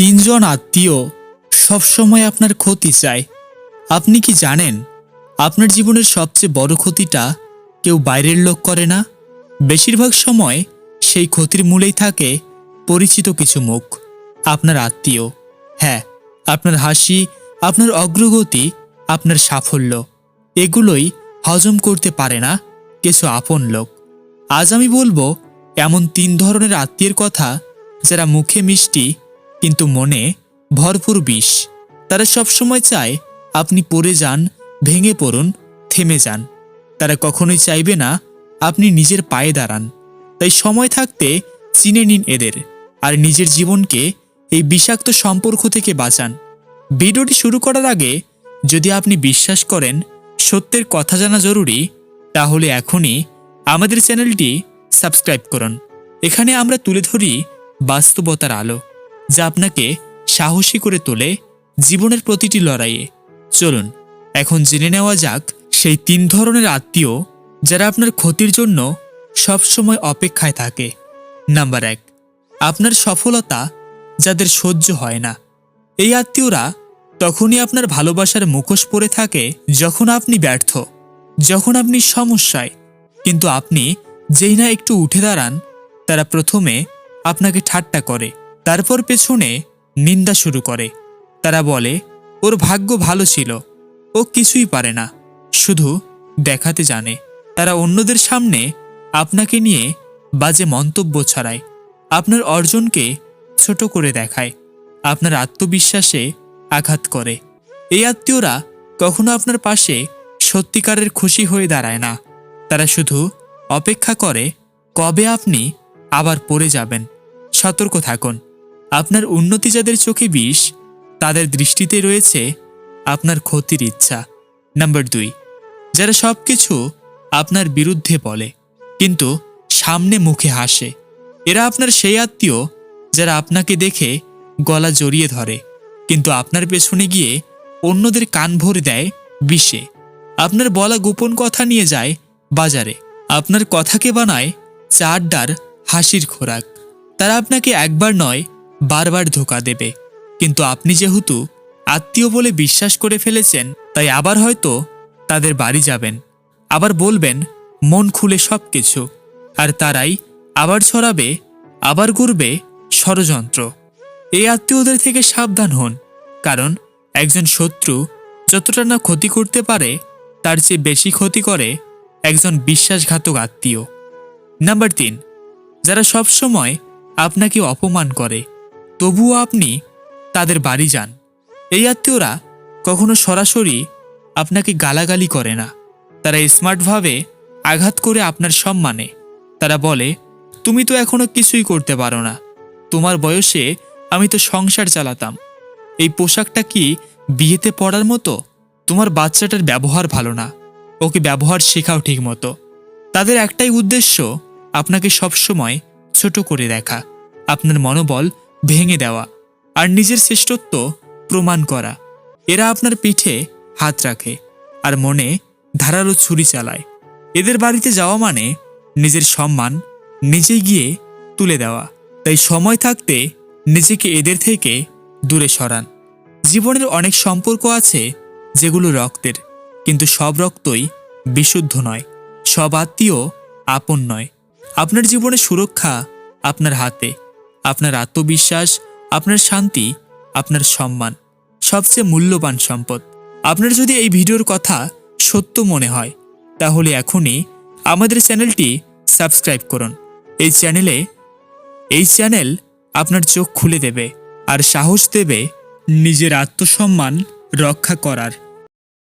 তিনজন আত্মীয় সবসময় আপনার ক্ষতি চায়। আপনি কি জানেন, আপনার জীবনের সবচেয়ে বড় ক্ষতিটা কেউ বাইরের লোক করে না? বেশিরভাগ সময় সেই ক্ষতির মূলেই থাকে পরিচিত কিছু মুখ, আপনার আত্মীয়। হ্যাঁ আপনার হাসি, আপনার অগ্রগতি, আপনার সাফল্য, এগুলোই হজম করতে পারে না কিছু আপন লোক। আজ আমি বলব, এমন তিন ধরনের আত্মীয়ের কথা যারা মুখে মিষ্টি কিন্তু মনে ভরপুর বিষ। তারা সবসময় চায় আপনি পড়ে যান, ভেঙে পড়ুন, থেমে যান। তারা কখনোই চাইবে না আপনি নিজের পায়ে দাঁড়ান। তাই সময় থাকতে চিনে নিন এদের আর নিজের জীবনকে এই বিষাক্ত সম্পর্ক থেকে বাঁচান। ভিডিওটি শুরু করার আগে যদি আপনি বিশ্বাস করেন সত্যের কথা জানা জরুরি, তাহলে এখনই আমাদের চ্যানেলটি সাবস্ক্রাইব করুন। এখানে আমরা তুলে ধরি বাস্তবতার আলো। যা আপনাকে সাহসী করে তোলে জীবনের প্রতিটি লড়াইয়ে। চলুন, এখন জেনে নেওয়া যাক সেই তিন ধরনের আত্মীয় যারা আপনার ক্ষতির জন্য সবসময় অপেক্ষায় থাকে। নাম্বার এক, আপনার সফলতা যাদের সহ্য হয় না। এই আত্মীয়রা তখনই আপনার ভালোবাসার মুখোশ পরে থাকে যখন আপনি ব্যর্থ, যখন আপনি সমস্যায়। কিন্তু আপনি যেই না একটু উঠে দাঁড়ান, তারা প্রথমে আপনাকে ঠাট্টা করে। তারপর পেছনে নিন্দা শুরু করে। তারা বলে, ওর ভাগ্য ভালো ছিল। ও কিছুই পারে না। শুধু দেখাতে জানে। তারা অন্যদের সামনে আপনাকে নিয়ে বাজে মন্তব্য ছাড়ায়। আপনার অর্জনকে ছোট করে দেখায়। আপনার আত্মবিশ্বাসে আঘাত করে। এই আত্মীয়রা কখনো আপনার পাশে সত্যিকারের খুশি হয়ে দাঁড়ায় না। তারা শুধু অপেক্ষা করে, কবে আপনি আবার পড়ে যাবেন? সতর্ক থাকুন। আপনার উন্নতি যাদের চোখে বিষ, তাদের দৃষ্টিতে রয়েছে আপনার ক্ষতির ইচ্ছা। নাম্বার দুই, যারা সব কিছু আপনার বিরুদ্ধে বলে, কিন্তু সামনে মুখে হাসে, এরা আপনার সেই আত্মীয় যারা আপনাকে দেখে গলা জড়িয়ে ধরে, কিন্তু আপনার পেছনে গিয়ে অন্যদের কান ভরে দেয় বিষে। আপনার বলা গোপন কথা নিয়ে যায় বাজারে, আপনার কথাকে বানায় চা আড্ডার হাসির খোরাক। তারা আপনাকে একবার নয় বারবার ধোকা দেবে। কিন্তু আপনি যেহেতু আত্মীয় বলে বিশ্বাস করে ফেলেছেন, তাই আবার হয়তো তাদের বাড়ি যাবেন। আবার বলবেন, মন খুলে সব কিছু আর তারাই আবার ছড়াবে, আবার ঘুরবে ষড়যন্ত্র। এই আত্মীয়দের থেকে সাবধান হন, কারণ একজন শত্রু যতটা না ক্ষতি করতে পারে, তার চেয়ে বেশি ক্ষতি করে একজন বিশ্বাসঘাতক আত্মীয়। নাম্বার তিন, যারা সব সময় আপনাকে অপমান করে তবুও আপনি তাদের বাড়ি যান। এই আত্মীয়রা কখনো সরাসরি আপনাকে গালাগালি করে না। তারা স্মার্টভাবে আঘাত করে আপনার সম্মানে। তারা বলে, তুমি তো এখনও কিছুই করতে পারো না। তোমার বয়সে আমি তো সংসার চালাতাম। এই পোশাকটা কি বিয়েতে পড়ার মতো? তোমার বাচ্চাটার ব্যবহার ভালো না। ওকে ব্যবহার শেখাও ঠিক মতো তাদের একটাই উদ্দেশ্য, আপনাকে সবসময় ছোট করে দেখা। আপনার মনোবল ভেঙে দেওয়া আর নিজের শ্রেষ্ঠত্ব প্রমাণ করা। এরা আপনার পিঠে হাত রাখে আর মনে ধারালো ছুরি চালায়। এদের বাড়িতে যাওয়া মানে নিজের সম্মান নিজে গিয়ে তুলে দেওয়া। তাই সময় থাকতে নিজেকে এদের থেকে দূরে সরান। জীবনের অনেক সম্পর্ক আছে যেগুলো রক্তের, কিন্তু সব রক্তই বিশুদ্ধ নয়, সব আত্মীয় আপন নয়। আপনার জীবনের সুরক্ষা আপনার হাতে। আপনার আত্মবিশ্বাস, আপনার শান্তি, আপনার সম্মান সবচেয়ে মূল্যবান সম্পদ। আপনার যদি এই ভিডিওর কথা সত্য মনে হয়, তাহলে এখনই আমাদের চ্যানেলটি সাবস্ক্রাইব করুন। এই চ্যানেলে, এই চ্যানেল আপনার চোখ খুলে দেবে আর সাহস দেবে নিজের আত্মসম্মান রক্ষা করার।